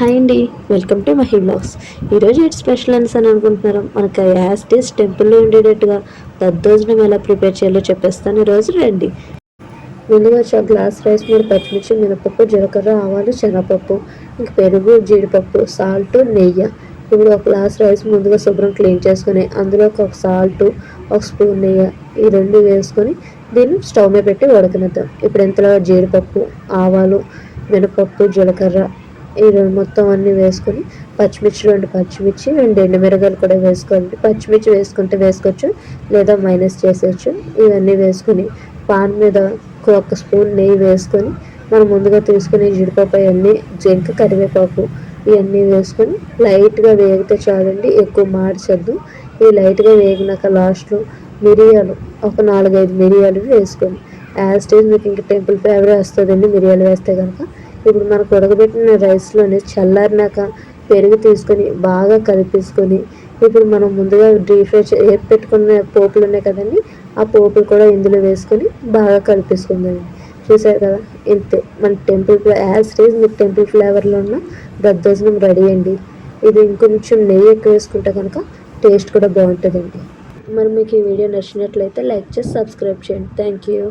Hi అండి. Welcome to Mahi blogs. ఈరోజు ఏంటి స్పెషల్ అని అని అనుకుంటున్నారా? మనకు యాజ్ డేస్ టెంపుల్లో ఉండేటట్టుగా దద్దోజనం ఎలా ప్రిపేర్ చేయాలో చెప్పేస్తాను. ఈరోజు రండి. ముందుగా ఒక గ్లాస్ రైస్ మీద పచ్చిమిర్చి మినపప్పు జీలకర్ర ఆవాలు శనగపప్పు ఇంకా పెరుగు జీడిపప్పు సాల్ట్ నెయ్యి. ఇప్పుడు ఒక గ్లాస్ రైస్ ముందుగా శుభ్రం క్లీన్ చేసుకుని అందులో ఒక సాల్ట్ ఒక స్పూన్ నెయ్యి ఈ రెండు వేసుకొని దీన్ని స్టవ్ మీద పెట్టి ఉడకనిద్దాం. ఇప్పుడు ఇంతలో జీడిపప్పు ఆవాలు మినపప్పు జీలకర్ర ఈ రెండు మొత్తం అన్నీ వేసుకొని పచ్చిమిర్చి రెండు పచ్చిమిర్చి రెండు ఎండుమిరగాయలు కూడా వేసుకోండి పచ్చిమిర్చి వేసుకుంటే వేసుకోవచ్చు లేదా మైనస్ చేసేయచ్చు. ఇవన్నీ వేసుకుని పాన్ మీద ఒక స్పూన్ నెయ్యి వేసుకొని మనం ముందుగా తీసుకుని జీడిపప్పు అవన్నీ జింక కరివేపాకు ఇవన్నీ వేసుకొని లైట్గా వేగితే చాలండి ఎక్కువ మార్చద్దు ఇవి లైట్గా వేగినాక లాస్ట్లో మిరియాలు ఒక నాలుగైదు మిరియాలు వేసుకొని యాజ్ స్టేజ్ మీకు ఇంకా టెంపుల్ ఫ్లేవర్ వస్తుందండి మిరియాలు వేస్తే కనుక ఇప్పుడు మనకు ఉడకబెట్టిన రైస్లోని చల్లారినాక పెరుగు తీసుకొని బాగా కలిపేసుకొని ఇప్పుడు మనం ముందుగా డీప్ ఫ్రై ఏపు పెట్టుకున్న పోపులు ఉన్నాయి కదండి ఆ పోపులు కూడా ఇందులో వేసుకొని బాగా కలిపేసుకుందండి చూసారు కదా ఇంతే. మన టెంపుల్ యాజ్ రేజ్ మీకు టెంపుల్ ఫ్లేవర్లో ఉన్న దద్దోజనం రెడీ అండి. ఇది ఇంకొంచెం నెయ్యి ఎక్కువ వేసుకుంటే కనుక టేస్ట్ కూడా బాగుంటుందండి. మరి మీకు ఈ వీడియో నచ్చినట్లయితే లైక్ చేసి సబ్స్క్రైబ్ చేయండి. Thank you.